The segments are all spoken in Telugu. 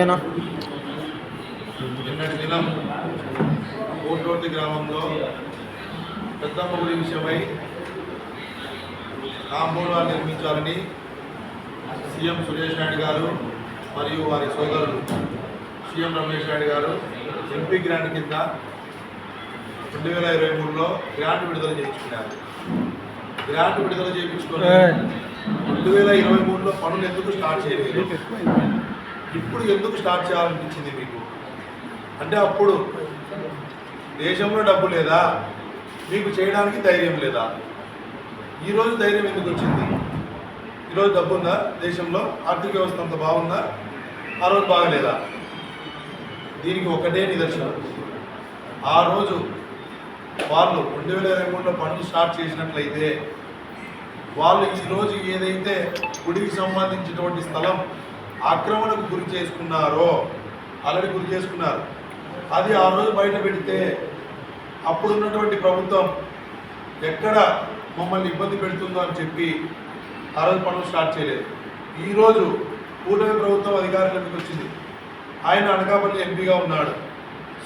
ఓకేనా? నిన్నటి దినం కోటోటి గ్రామంలో పెద్దమ్మ గుడి విషయమై కాంపౌండ్ వాల్ నిర్మించాలని సీఎం సురేష్ నాయుడు గారు మరియు వారి సోదరులు సీఎం రమేష్ నాయుడు గారు ఎంపీ గ్రాంట్ కింద రెండు వేల ఇరవై మూడులో గ్రాంట్ విడుదల చేయించుకున్నారు. గ్రాంట్ విడుదల చేయించుకొని రెండు వేల ఇరవై మూడులో పనులు ఎందుకు స్టార్ట్ చేయలేదు? ఇప్పుడు ఎందుకు స్టార్ట్ చేయాలనిపించింది మీకు? అంటే అప్పుడు దేశంలో డబ్బు లేదా? మీకు చేయడానికి ధైర్యం లేదా? ఈరోజు ధైర్యం ఎందుకు వచ్చింది? ఈరోజు డబ్బు ఉందా దేశంలో? ఆర్థిక వ్యవస్థ అంత బాగుందా? ఆ రోజు బాగలేదా? దీనికి ఒకటే నిదర్శనం. ఆ రోజు వాళ్ళు రెండు వేల ఇరవై మూడులో పనులు స్టార్ట్ చేసినట్లయితే వాళ్ళు ఈరోజు ఏదైతే గుడికి సంబంధించినటువంటి స్థలం ఆక్రమణకు గురి చేసుకున్నారో ఆల్రెడీ గురి చేసుకున్నారు. అది ఆ రోజు బయట పెడితే అప్పుడు ఉన్నటువంటి ప్రభుత్వం ఎక్కడ మమ్మల్ని ఇబ్బంది పెడుతుందో అని చెప్పి ఆ రోజు పనులు స్టార్ట్ చేయలేదు. ఈరోజు కూటమి ప్రభుత్వం అధికారంలోకి వచ్చింది. ఆయన అనకాపల్లి ఎంపీగా ఉన్నాడు.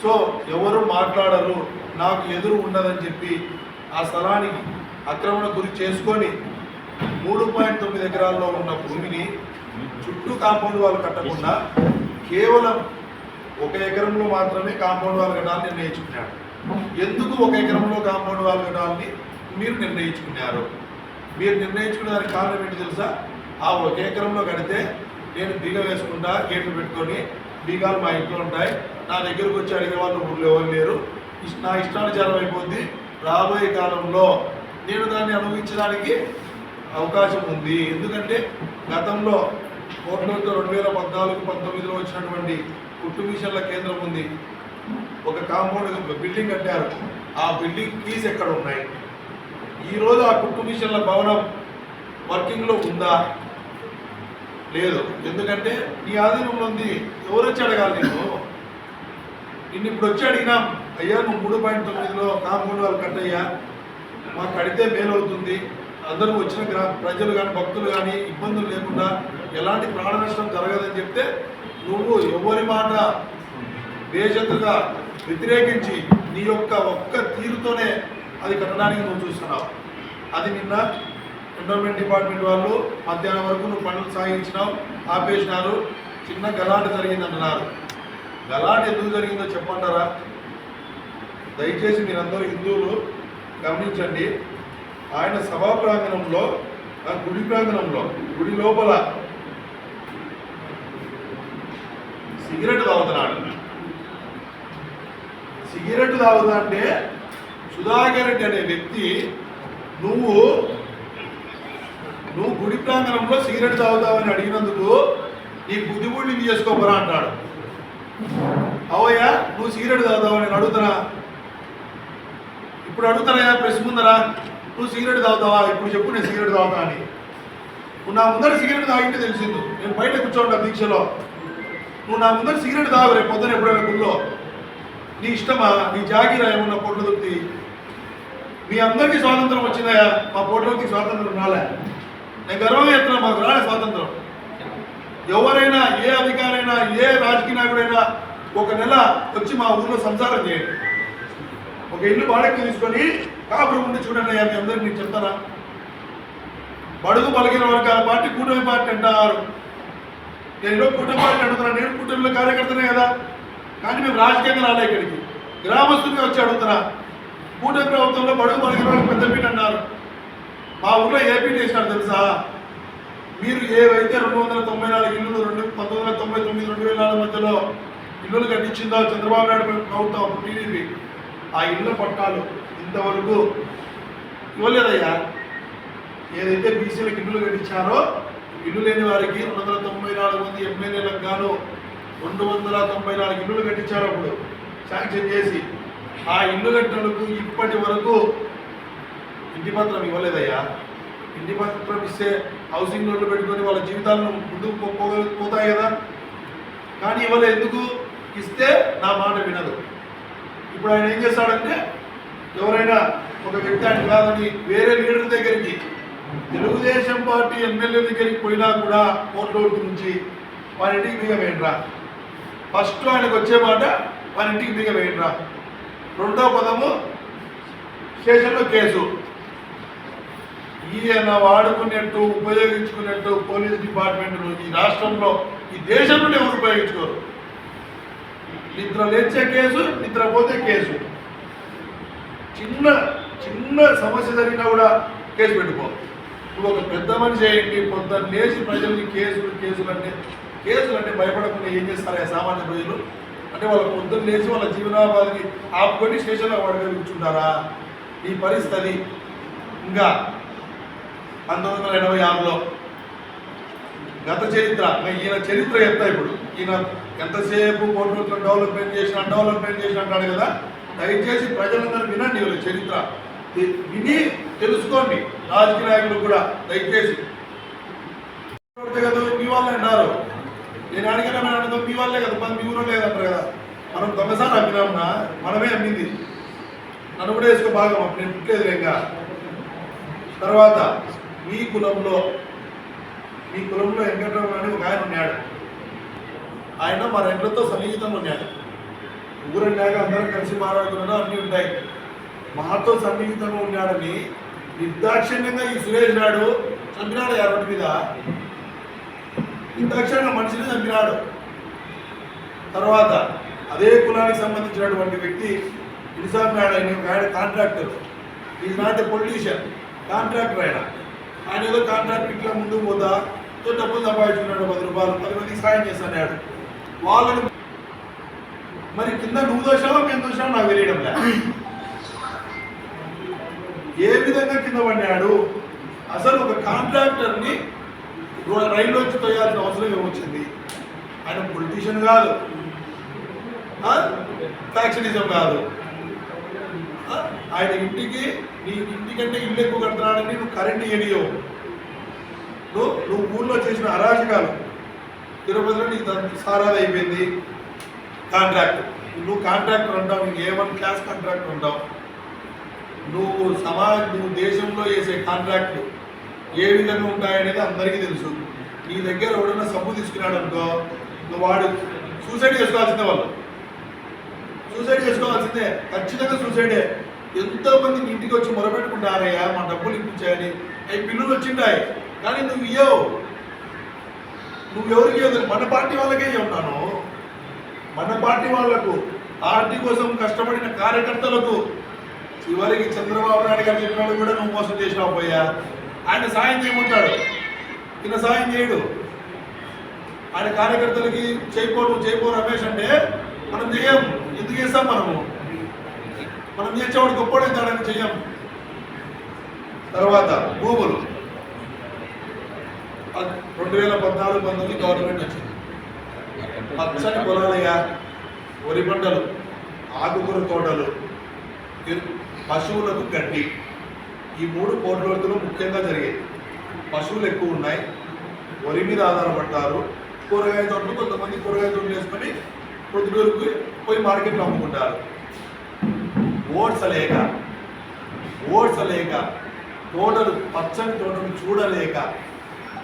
సో ఎవరు మాట్లాడరు నాకు ఎదురు ఉండదని చెప్పి ఆ స్థలానికి ఆక్రమణ గురి చేసుకొని మూడు పాయింట్ తొమ్మిది ఎకరాల్లో ఉన్న భూమిని చుట్టూ కాంపౌండ్ వాళ్ళు కట్టకుండా కేవలం ఒక ఎకరంలో మాత్రమే కాంపౌండ్ వాళ్ళు కట్టాలని నిర్ణయించుకున్నాడు ఎందుకు ఒక ఎకరంలో కాంపౌండ్ వాళ్ళు కట్టాలని మీరు నిర్ణయించుకున్నారు? మీరు నిర్ణయించుకున్న దానికి కారణం ఏంటి తెలుసా? ఆ ఒక ఎకరంలో కడితే నేను బీగ వేసుకుంటా గేట్లు పెట్టుకొని బీగాలు మా ఇంట్లో ఉంటాయి. నా దగ్గరకు వచ్చి అడిగే వాళ్ళు ఊళ్ళో ఎవరు లేరు. నా ఇష్టానుచారం అయిపోద్ది. రాబోయే కాలంలో నేను దాన్ని అనుభవించడానికి అవకాశం ఉంది. ఎందుకంటే గతంలో కోట్లతో రెండు వేల పద్నాలుగు పంతొమ్మిదిలో వచ్చినటువంటి కుట్టు మిషన్ల కేంద్రం ఉంది. ఒక కాంపౌండ్ ఒక బిల్డింగ్ కట్టారు. ఆ బిల్డింగ్ కీస్ ఎక్కడ ఉన్నాయి? ఈరోజు ఆ కుట్టు మిషన్ల భవనం వర్కింగ్లో ఉందా? లేదు. ఎందుకంటే నీ ఆధీనంలో ఉంది. ఎవరు వచ్చి అడగాలి నేను? నిన్ను ఇప్పుడు వచ్చి అడిగినాం. అయ్యా నువ్వు మూడు పాయింట్ తొమ్మిదిలో కాంపౌండ్ వాళ్ళు కట్టయ్యా. మాకు కడితే మేలు అవుతుంది అందరూ వచ్చిన గ్రా ప్రజలు కానీ భక్తులు కానీ ఇబ్బందులు లేకుండా ఎలాంటి ప్రాణ నష్టం జరగదని చెప్తే నువ్వు ఎవరి మాట బేజతుగా వ్యతిరేకించి నీ యొక్క ఒక్క తీరుతోనే అది కట్టడానికి నువ్వు చూస్తున్నావు. అది నిన్న ఎండోమెంట్ డిపార్ట్మెంట్ వాళ్ళు మధ్యాహ్నం వరకు నువ్వు పనులు సాగించినావు ఆపేసినారు. చిన్న గలాట జరిగింది అంటున్నారు గలాట ఎందుకు జరిగిందో చెప్పంటారా దయచేసి మీరందరూ హిందువులు గమనించండి. ఆయన సభా ప్రాంగణంలో ఆ గుడి ప్రాంగణంలో గుడి లోపల సిగరెట్ తాగుతున్నాడు. సిగరెట్ తాగుతా అంటే సుధాకర్ రెడ్డి అనే వ్యక్తి నువ్వు నువ్వు గుడి ప్రాంగణంలో సిగరెట్ తాగుతావని అడిగినందుకు నీ బుద్ధి బుడ్డిని చేసుకోపోరా అంటాడు. అవయ్యా నువ్వు సిగరెట్ తాగుతావని నేను అడుగుతున్నా ఇప్పుడు అడుగుతానయ్యా ప్రెస్ ముందరా. నువ్వు సిగరెట్ తాగుతావా? ఇప్పుడు చెప్పు నేను సిగరెట్ తాగుతా అని. నువ్వు నా ముందర సిగరెట్ తాగింటే తెలిసింది. నేను బయట కూర్చోండి దీక్షలో. నువ్వు నా ముందర సిగరెట్ తాగు రేపు పొద్దున ఎప్పుడైనా గుళ్ళో. నీ ఇష్టమా? నీ జాగిరా ఏమన్నా పొట్ల దొరికి మీ అందరికీ స్వాతంత్రం వచ్చిందయ్యా మా పొట్లకి స్వాతంత్రం రాలే. నేను గర్వంగా చెప్తున్నా మాకు రాలే స్వాతంత్రం. ఎవరైనా ఏ అధికారైనా ఏ రాజకీయ నాయకుడైనా ఒక నెల వచ్చి మా ఊర్లో సంసారం చేయండి. ఒక ఇల్లు బాడెక్కి తీసుకొని కాపురం ఉండి చూడండి అయ్యా మీ అందరికి నేను చెప్తానా? బడుగు బలిగిన వర్గాల పార్టీ కూటమి పార్టీ అంటారు నేను కూటమి పార్టీ అడుగుతున్నా నేను కూటమిలో కార్యకర్తనే కదా. కానీ మేము రాజకీయంగా రాలే ఇక్కడికి. గ్రామస్తులుగా వచ్చి అడుగుతున్నా. కూటమి ప్రభుత్వంలో బడుగు బలిగిన వాళ్ళకి పెద్దపీట అన్నారు మా ఊర్లో ఏ పీట వేసినారు తెలుసా? మీరు ఏవైతే రెండు వందల తొంభై నాలుగు ఇల్లులు రెండు పంతొమ్మిది వందల తొంభై తొమ్మిది రెండు వేల నాలుగు మధ్యలో ఇల్లులు కట్టించిందో చంద్రబాబు నాయుడు ప్రభుత్వం టీడీపీ. ఆ ఇళ్ళ పట్టాలు ఇంతవరకు ఇవ్వలేదయ్యా. ఏదైతే బీసీలకు ఇల్లులు కట్టించారో ఇల్లు లేని వారికి రెండు వందల తొంభై నాలుగు మంది ఎమ్మెల్యేలకు గాను రెండు వందల తొంభై నాలుగు ఇల్లులు కట్టించారు అప్పుడు. శాంక్షన్ చేసి ఆ ఇల్లు కట్టినందుకు ఇప్పటి వరకు ఇంటి పత్రం ఇవ్వలేదయ్యా. ఇంటి పత్రం ఇస్తే హౌసింగ్ లోన్లు పెట్టుకొని వాళ్ళ జీవితాలను ముందుకు పోతాయి కదా. కానీ ఇవ్వలే. ఎందుకు? ఇస్తే నా మాట వినదు ఇప్పుడు ఆయన ఏం చేస్తాడంటే ఎవరైనా ఒక వ్యక్తి ఆయన కాదని వేరే లీడర్ దగ్గరికి తెలుగుదేశం పార్టీ ఎమ్మెల్యే దగ్గరికి పోయినా కూడా కోర్టు నుంచి వాని ఇంటికి బిగవేయండిరా ఫస్ట్ ఆయనకు వచ్చే మాట వాని ఇంటికి బిగవేయండిరా రెండో పదము స్టేషన్లో కేసు. ఈయన వాడుకునేట్టు ఉపయోగించుకున్నట్టు పోలీస్ డిపార్ట్మెంట్ ఈ రాష్ట్రంలో ఈ దేశంలోనే ఎవరు ఉపయోగించుకోరు? నిద్ర లేచే కేసు నిద్రపోతే కేసు. చిన్న చిన్న సమస్య జరిగినా కూడా కేసు పెట్టుకో. నువ్వు ఒక పెద్ద మనిషి అయ్యండి పొద్దున్న లేచి ప్రజల్ని కేసులు కేసులు అంటే కేసులు అంటే భయపడకుండా ఏం చేస్తారు సామాన్య ప్రజలు? అంటే వాళ్ళ పొద్దున్న లేచి వాళ్ళ జీవనోపాధిని ఆపుకొని స్టేషన్లో వాడుకొని కూర్చుంటారా? ఈ పరిస్థితి. ఇంకా పంతొమ్మిది వందల ఎనభై ఆరులో గత చరిత్ర ఈయన చరిత్ర ఎంత ఇప్పుడు? ఈయన ఎంతసేపు కోట్ల డెవలప్మెంట్ చేసిన డెవలప్మెంట్ చేసిన అంటాడు కదా? దయచేసి ప్రజలందరూ వినండి వీళ్ళ చరిత్ర. విని తెలుసుకోండి. రాజకీయ నాయకులు కూడా దయచేసి. కదా? మీ వాళ్ళే అన్నారు నేను అడిగిన మేము అడుగుతాం మీ వాళ్ళే కదా. మన మీ ఊళ్ళో లేదంటారు కదా? మనం దొంగసారి అమ్మినామన్నా మనమే అమ్మింది. నన్ను కూడా వేసుకో బాగా నేను పుట్టలేదు ఇంకా. తర్వాత మీ కులంలో మీ కులంలో వెంకటరావు అని ఒక ఆయన ఉన్నాడు. ఆయన మా రెంట్లతో సన్నిహితంగా ఉన్నాడు. ఊరన్నాక అందరం కలిసి మాట్లాడుకున్నాడు అన్నీ ఉంటాయి. మాతో సన్నిహితంగా ఉన్నాడని నిర్దాక్షిణ్యంగా ఈ సురేష్ నాడు చంపినాడు ఎవరి మీద. నిర్దాక్షిణ్యంగా మనిషిని చంపినాడు. తర్వాత అదే కులానికి సంబంధించినటువంటి వ్యక్తి ఇన్సాన్ నాడు ఆయన ఒక ఆయన contractor. Is not a politician contractor ఆయన. ఆయన ఏదో కాంట్రాక్ట్ ఇట్లా ముందుకు పోతా డబ్బులు సంపాదించుకున్నాడు పది రూపాయలు పది మందికి సాయం చేస్తున్నాడు వాళ్ళని మరి కింద నువ్వు దోషావో మేము దోషావో నాకు తెలియడం లే ఏ విధంగా కింద పడినాడు అసలు ఒక కాంట్రాక్టర్ని రైలు వచ్చి తోయాల్సిన అవసరం ఏమొచ్చింది? ఆయన పొలిటీషియన్ కాదు. ఫ్యాక్షనిజం కాదు. ఆయన ఇంటికి నీ ఇంటికంటే ఇల్లు ఎక్కువ కడుతున్నాడని నువ్వు కరెంట్ ఇయ్యనియవు నువ్వు నువ్వు ఊళ్ళో చేసిన అరాజకాలు తిరుపతిలో నీకు సారాలు అయిపోయింది. కాంట్రాక్ట్ నువ్వు కాంట్రాక్టర్ అంటావు నీకు ఏ వన్ క్లాస్ కాంట్రాక్టర్ అంటావు నువ్వు సమాజ నువ్వు దేశంలో చేసే కాంట్రాక్ట్లు ఏ విధంగా ఉంటాయనేది అందరికీ తెలుసు. నీ దగ్గర ఎవడన్నా సబ్బు తీసుకున్నాడు అనుకో నువ్వు వాడు సూసైడ్ చేసుకోవాల్సిందే వాళ్ళు. సూసైడ్ చేసుకోవాల్సిందే. ఖచ్చితంగా సూసైడే ఎంతోమంది ఇంటికి వచ్చి మొరపెట్టుకుంటారయ్యా మా డబ్బులు ఇప్పించాయని. అవి పిల్లలు వచ్చింటాయి కానీ నువ్వు ఇయ్యవు. నువ్వు ఎవరికి ఇవ్వదు మన పార్టీ వాళ్ళకే ఉంటాను మన పార్టీ వాళ్ళకు పార్టీ కోసం కష్టపడిన కార్యకర్తలకు చివరికి చంద్రబాబు నాయుడు గారు చెప్పినాడు కూడా నువ్వు మోసం చేసినావు పోయా ఆయన సాయం చేయమంటాడు. ఈయన సాయం చేయడు. ఆయన కార్యకర్తలకి చేయకో నువ్వు చేయకో రమేష్ అంటే మనం చేయం. ఎందుకు చేస్తాం మనము? మనం చేసేవాడు గొప్పడైతాడని చెయ్యం. తర్వాత భూములు. రెండు వేల పద్నాలుగు పంతొమ్మిది గవర్నమెంట్ వచ్చింది. పచ్చని పొలాలయ్యా వరి పంటలు ఆకుకూర తోటలు పశువులకు గడ్డి. ఈ మూడు పోట్లతో ముఖ్యంగా జరిగాయి పశువులు ఎక్కువ ఉన్నాయి. వరి మీద ఆధారపడ్డారు కూరగాయ తోటలు కొంతమంది కూరగాయ తోటలు వేసుకొని పొద్దుటూరుకు పోయి మార్కెట్లో అమ్ముకుంటారు. ఓట్స్ లేక ఓట్స్ లేక తోటలు పచ్చని తోటలు చూడలేక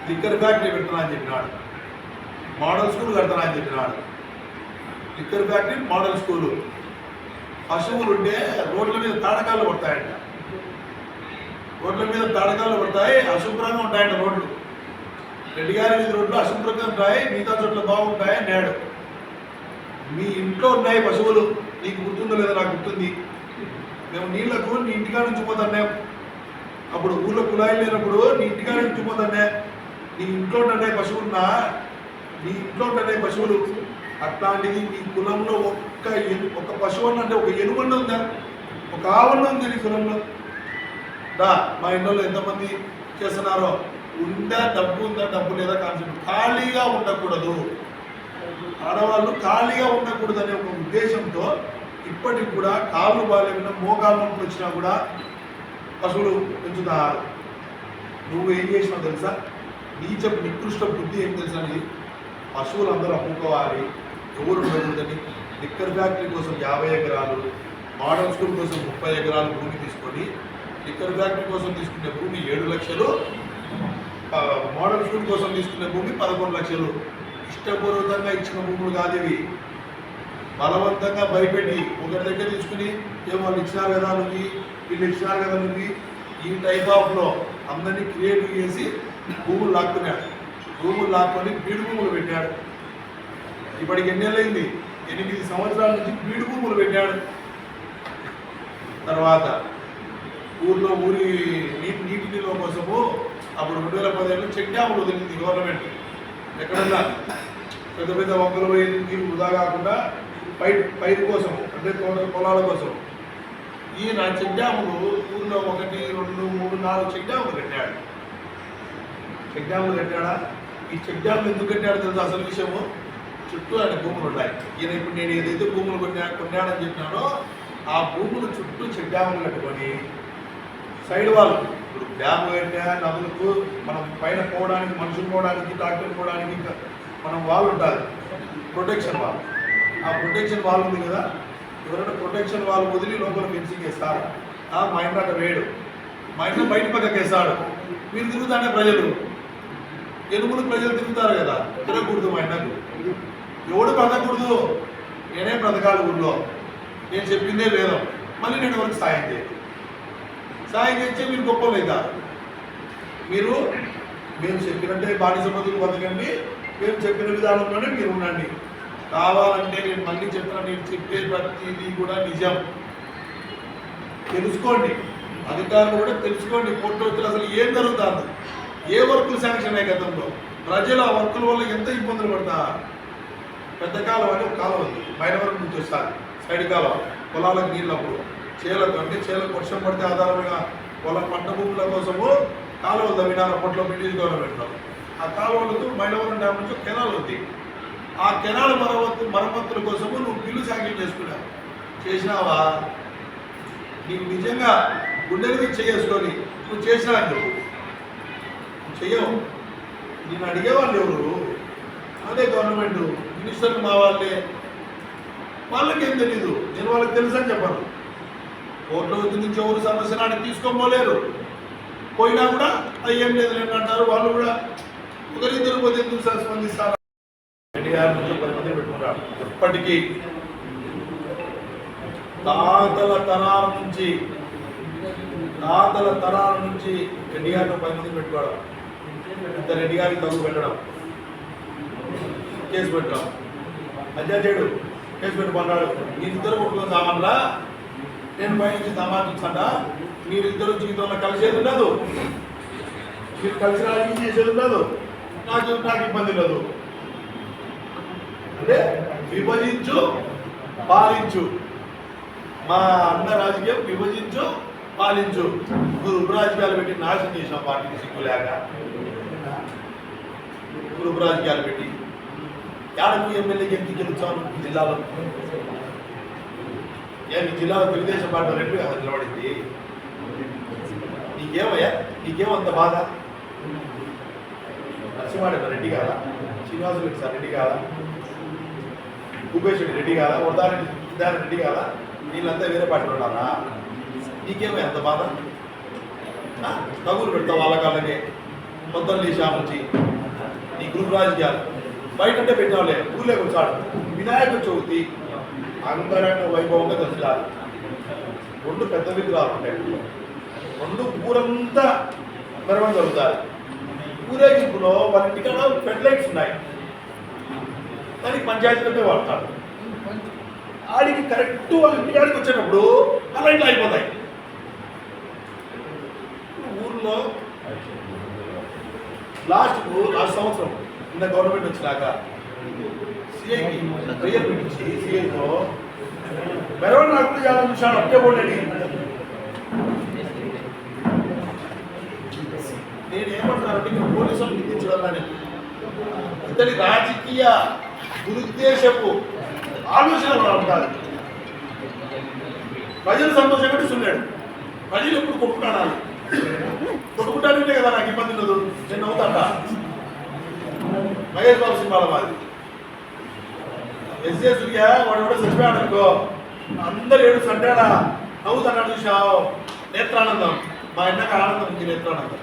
లిక్కర్ ఫ్యాక్టరీ పెట్టనా అని చెప్పినాడు. మోడల్ స్కూల్ కడతానని చెప్పినాడు. Liquor factory model school. పశువులు ఉంటే రోడ్ల మీద తాడకాలు పడతాయంట రోడ్ల మీద తాడకాలు పడతాయి అశుభ్రంగా ఉంటాయంట రోడ్లు. రెడ్డి గారి మీద రోడ్లు అశుభ్రంగా ఉంటాయి మిగతా చోట్ల బాగుంటాయి అన్నాడు. మీ ఇంట్లో ఉన్నాయి పశువులు నీకు గుర్తుందో లేదో నాకు గుర్తుంది. మేము నీళ్ళకు నీ ఇంటికాడ నుంచి పోతానే అప్పుడు ఊళ్ళో కుళాయి లేనప్పుడు నీ ఇంటికాడ నుంచి పోతానే నీ ఇంట్లో ఉండే పశువులున్నా నీ ఇంట్లో ఉండే పశువులు అట్లాంటిది నీ కులంలో ఒక్క ఒక పశువు అన్న అంటే ఒక ఎనుగొండ ఉందా? ఒక ఆవన్న ఉంది నీ కులంలో? దా మా ఇంట్లో ఎంతమంది చేస్తున్నారో ఉందా డబ్బు ఉందా? డబ్బు లేదా కాన్సెప్ట్. ఖాళీగా ఉండకూడదు. ఆడవాళ్ళు ఖాళీగా ఉండకూడదు అనే ఒక ఉద్దేశంతో ఇప్పటికి కూడా కాళ్ళు బాగాలేకుండా మోకాళ్ళ నుండి వచ్చినా కూడా పశువులు పెంచుతారు. నువ్వు ఏం చేసినావు తెలుసా? నీచ నికృష్ట బుద్ధి ఏం తెలుసా పశువులు అందరూ అమ్ముకోవాలి. ఎవరు ఉండకూడదని లిక్కర్ ఫ్యాక్టరీ కోసం యాభై ఎకరాలు మోడల్ స్కూల్ కోసం ముప్పై ఎకరాలు భూమి తీసుకొని లిక్కర్ ఫ్యాక్టరీ కోసం తీసుకునే భూమి ఏడు లక్షలు మోడల్ స్కూల్ కోసం తీసుకునే భూమి పదకొండు లక్షలు. ఇష్టపూర్వకంగా ఇచ్చిన భూములు కాదు ఇవి. బలవంతంగా భయపెట్టి ఒకరి దగ్గర తీసుకుని ఏమో వాళ్ళు ఇచ్చినారు కదా నువ్వు వీళ్ళు ఇచ్చినారు కదా నువ్వు ఈ టైప్ ఆఫ్లో అందరినీ క్రియేట్ చేసి భూములు లాక్కున్నాడు. భూములు లాక్కొని బీడు భూములు పెట్టాడు. ఇప్పటికి ఎన్నేళ్ళైంది ఎనిమిది సంవత్సరాల నుంచి బీడు భూములు పెట్టాడు. తర్వాత ఊర్లో ఊరి నీటి నీటి నిల్వ కోసము అప్పుడు రెండు వేల పదిహేనులో చెక్ డ్యాములు వదిలింది గవర్నమెంట్ ఎక్కడన్నా? పెద్ద పెద్ద వంకలు పోయి నీరు వృధా కాకుండా పై పైరు కోసం అంటే తోట పొలాల కోసం ఈయన చెక్ డ్యాములు ఊర్లో ఒకటి రెండు మూడు నాలుగు చెక్ డ్యాములు కట్టాడు చెక్ డ్యాములు కట్టాడా? ఈ చెక్ డ్యాములు ఎందుకు కట్టాడో తెలుసు అసలు విషయము? చుట్టూ ఆయన భూములు ఉన్నాయి. ఈయన ఇప్పుడు నేను ఏదైతే భూములు కొన్నా కొన్నాడని చెప్పినానో ఆ భూములు చుట్టూ చెక్ డ్యాములు కట్టుకొని సైడ్ వాళ్ళు. ఇప్పుడు డ్యామ్ కట్టినా నదులకు మనం పైన పోవడానికి మనుషులు పోవడానికి ట్రాక్టర్ పోవడానికి ఇంకా మనం వాల్ ఉంటుంది ప్రొటెక్షన్ వాల్ ఆ ప్రొటెక్షన్ వాల్ ఉంది కదా? ఎవరైనా ప్రొటెక్షన్ వాల్ వదిలి లోపల ఫెన్సింగ్ వేస్తారు. ఆ మా ఇంట్లో అక్కడ మా ఇంట్లో బయట పక్కకి వేస్తాడు మీరు తిరుగుతానే ప్రజలు. ఎలుగులు ప్రజలు తిరుగుతారు కదా. తిరగకూడదు మా ఎండకు ఎవడు బ్రతకూడదు? నేనే బ్రతకాలి ఊళ్ళో. నేను చెప్పిందే లేదు మళ్ళీ నేను ఎవరికి సాయం చేయాలి సాయం చేస్తే మీరు గొప్ప లేదా మీరు మేము చెప్పినట్టే బానిస బతులు బతకండి మేము చెప్పిన విధానంలోనే మీరు ఉండండి. కావాలంటే నేను మళ్ళీ చెప్పిన నేను చెప్పే ప్రతిదీ కూడా నిజం. తెలుసుకోండి. అధికారులు కూడా తెలుసుకోండి. కోర్టు వచ్చిన అసలు ఏం జరుగుతుంది. ఏ వర్కులు శాంక్షన్ అయ్యాయి గతంలో? ప్రజలు ఆ వర్కుల వల్ల ఎంత ఇబ్బందులు పడతారు పెద్ద కాలం అని ఒక కాలం ఉంది. మైనవరం నుంచి వస్తారు. సైడ్ కాలం. పొలాలకు నీళ్ళప్పుడు. చేలకు అంటే చేలకు వర్షం పడితే ఆధారంగా పొలం పంట భూముల కోసము కాలువలు తవ్వినారు అప్పట్లో బ్రిటిష్ గవర్నమెంట్లో ఆ కాలువలకు మైలవరం డ్యామ్ నుంచి కెనాల్ ఉంది. ఆ కెనాల్ మరమ్మతు మరమ్మతుల కోసము నువ్వు బిల్లు శాంక్షన్ చేసుకున్నావు. చేసినావా? నీకు నిజంగా గుండెలకి చేసుకొని నువ్వు చేసినా అని చెప్పు నువ్వు చెయ్యవు నేను అడిగేవాళ్ళు ఎవరు? అదే గవర్నమెంట్ మినిస్టర్లు మా వాళ్ళే. వాళ్ళకి ఏం తెలీదు నేను వాళ్ళకి తెలుసు అని చెప్పాను. కోర్టులో నుంచి ఎవరు సమస్య అని తీసుకోపోలేరు పోయినా కూడా అది ఏం లేదు నేను అంటారు వాళ్ళు కూడా ఒకరిద్దరు పోతే ఎందుకు స్పందిస్తారు? రెడ్డి నుంచి పది మంది పెట్టుకున్నారు? ఎప్పటికీ తాతల తరాల నుంచి తాతల తరాల నుంచి రెడ్డి గారిని పది మంది పెట్టుకోవడం. ఇంత రెడ్డి గారికి తగ్గు పెట్టడం. కేసు పెట్టడం. అధ్యక్షుడు కేసు పెట్టుకున్నాడు మీరిద్దరు కొట్టుకుని సామాన్లా నేను పై నుంచి సామాన్ మీరిద్దరు జీవితంలో కలిసేది ఉండదు. మీరు కలిసి రాజకీయం చేసేది ఉండదు. నాకు నాకు ఇబ్బంది లేదు. అంటే విభజించు పాలించు. మా అన్న రాజకీయం విభజించు పాలించు. గ్రూప్ రాజకీయాలు పెట్టి నాశనం చేసిన పార్టీకి సిగ్గు లేక. గ్రూప్ రాజకీయాలు పెట్టి యాడకు ఎమ్మెల్యే ఎందుకు గెలుచాను జిల్లాలో. ఏమి జిల్లాలో తెలుగుదేశం పార్టీ రెండు కదా నిలబడింది నీకేమయ్యా? నీకేమంత బాధ? నరసింహారెడ్డి రెడ్డి కాదా శ్రీనివాసరెడ్డి సార్ రెడ్డి కాదా భూపేష్ రెడ్డి కాదా వరదారెడ్డి సిద్ధారెడ్డి రెడ్డి కాదా వీళ్ళంతా వేరే పార్టీలో ఉన్నారా? నీకేమో ఎంత బాధ? తగులు పెడతావు వాళ్ళ కాళ్ళకే. మొత్తం లేచా వచ్చి ఈ గ్రూప్ రాజకీయాలు. బయట అంటే పెట్టావులే ఊళ్ళో వచ్చాడు వినాయక చవితి అంగరంగ వైభవంగా దర్శనాలు రెండు పెద్ద విగ్రహాలు ఉంటాయి. రెండు ఊరంతా మెరవని జరుగుతారు ఊరేగింపులో వాళ్ళ ఇంటికాడ ఫెడ్ లైట్స్ ఉన్నాయి. దానికి పంచాయతీలకే వాడతారు. ఆడికి కరెక్ట్ వాళ్ళ ఇంటికాడికి వచ్చేటప్పుడు అలా లైట్లు నిన్న గవర్నమెంట్ వచ్చినాక. సిఐకి ప్రేయర్ పిలిచి సిఐతో మెరవని నాకు చాలా చూశాను అట్టే పోలేని నేను ఇక్కడ పోలీసులు నిందించడం ఇతని రాజకీయ దురుద్దేశపు ఆలోచన కూడా ఉండాలి. ప్రజలు పెట్టి సున్నాడు ప్రజలు ఎప్పుడు కొట్టుకున్నాను కొట్టుకుంటానంటే కదా నాకు ఇబ్బంది లేదు నేను అవుతాడా మహేష్ బాబు సినిమాల మాది. ఎస్ఏ సూర్య వాడు కూడా చచ్చిపోయాడు అనుకో. అందరు ఏడు సంటాడా? నవ్వుతున్నాడు చూసావు నేత్రానందం. మా ఇంటకి ఆనందం ఉంది నేత్రానందం.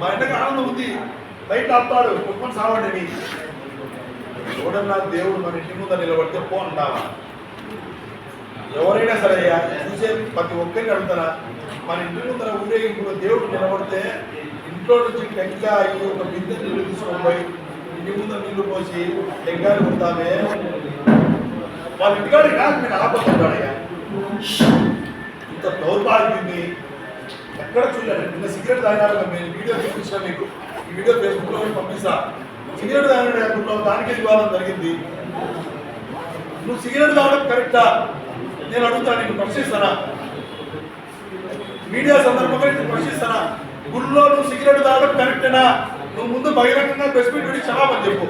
మా ఇంటకి ఆనందం ఉంది. బయట ఆపుతాడు. కుక్కని సావండి నీ. దేవుడు మన ఇంటి ముందు నిలబడితే పో అంటావా? ఎవరైనా సరే అయ్యా, చూసే ప్రతి ఒక్కరిని అడుగుతారా? మన ఇంటి ముందర ఊరేగింపులో దేవుడు నిలబడితే ఇంట్లో నుంచి టెంకాయ ఒక బిందె నీళ్ళు తీసుకొని ఇంటి ముందు నీళ్ళు పోసి టెంకాయలు కొడతామే వాళ్ళ ఇంటికాడికి కాదు మీరు ఆపడుతుంటాడయ్యా ఇంత దౌర్భాగ్యంది ఎక్కడ చూడలేదు. నిన్న సిగరెట్ తాగినారు నేను వీడియో చూపించిన మీకు. ఈ వీడియో ఫేస్బుక్లో పంపిస్తా. సిగరెట్ తాగినాడు అనుకుంటున్నావు దానికి వివాదం జరిగింది? నువ్వు సిగరెట్ తాగడం కరెక్టా? నేను అడుగుతాను నీకు ప్రశ్నిస్తానా మీడియా సందర్భంగా నేను ప్రశ్నిస్తానా గుళ్ళో నువ్వు సిగరెట్ తాగడం కరెక్టేనా? నువ్వు ముందు బహిరంగంగా ప్రెస్ మీట్ పెట్టి క్షమాపణ చెప్పు.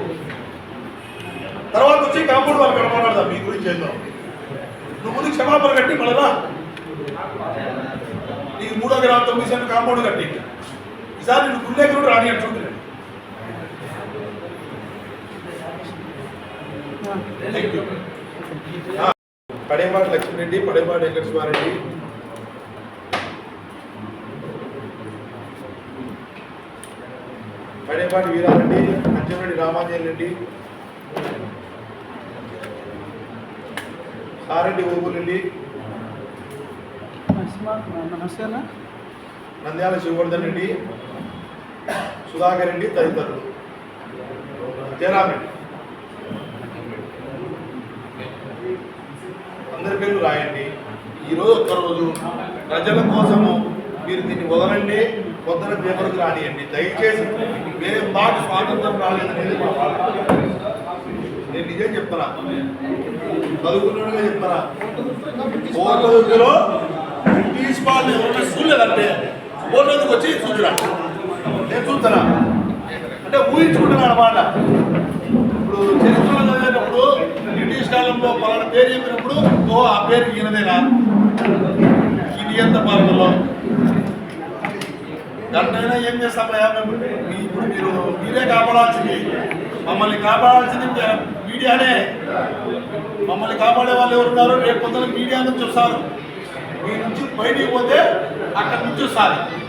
తర్వాత వచ్చి కాంపౌండ్ వాళ్ళు కనపడాలి మీ గురించి చేద్దాం నువ్వు ముందు క్షమాపణ కట్టి మళ్ళా నీకు మూడో గ్రామ తొమ్మిది సెంటర్ కాంపౌండ్ కట్టి. ఈసారి నువ్వు గుళ్ళే కూడా రాని అంటుంటున్నాను పడేమాట లక్ష్మి రెడ్డి లక్ష్మీరెడ్డి పడేమాటి వెంకటేశ్వరరెడ్డి పడేపాటి వీరారెడ్డి అంజరెడ్డి రామాంజన్ రెడ్డి సారెడ్డి ఓబులెడ్డి నమస్తే అన్న నంద్యాల శివవర్ధన్ రెడ్డి సుధాకర్ రెడ్డి తదితరులు. జయరామరెడ్డి. అందరి పేర్లు రాయండి. ఈరోజు ఒక్కరోజు ప్రజల కోసము మీరు దీన్ని వదలండి. పొద్దున పేపర్కి రానియండి. దయచేసి మేము మాకు స్వాతంత్రం రాలేదనేది మా బాధ. నేను నిజం చెప్తారా చదువుకున్నట్టుగా చెప్తారా ఓ బ్రిటిష్ వాళ్ళు ఎవరైనా చూడలేదంటే ఓట్లోకి వచ్చి చూడరా? నేను చూస్తారా అంటే ఊహించుకుంటున్నాను అన్నమాట ఇప్పుడు చరిత్రలో చదివేటప్పుడు బ్రిటిష్ కాలంలో పలానా పేరు చెప్పినప్పుడు ఓ ఆ పేరు ఈయనదేనా? ఇది ఎంత పాలనలో. దాంట్లోనే ఏం చేస్తామయ్యా మేము? మీ- ఇప్పుడు మీరు మీరే కాపాడాల్సింది. మమ్మల్ని కాపాడాల్సింది మీడియానే. మమ్మల్ని కాపాడే వాళ్ళు ఎవరు ఉన్నారు రేపు పొద్దున మీడియా నుంచి వస్తారు. మీ నుంచి బయటికి పోతే అక్కడి నుంచి వస్తారు.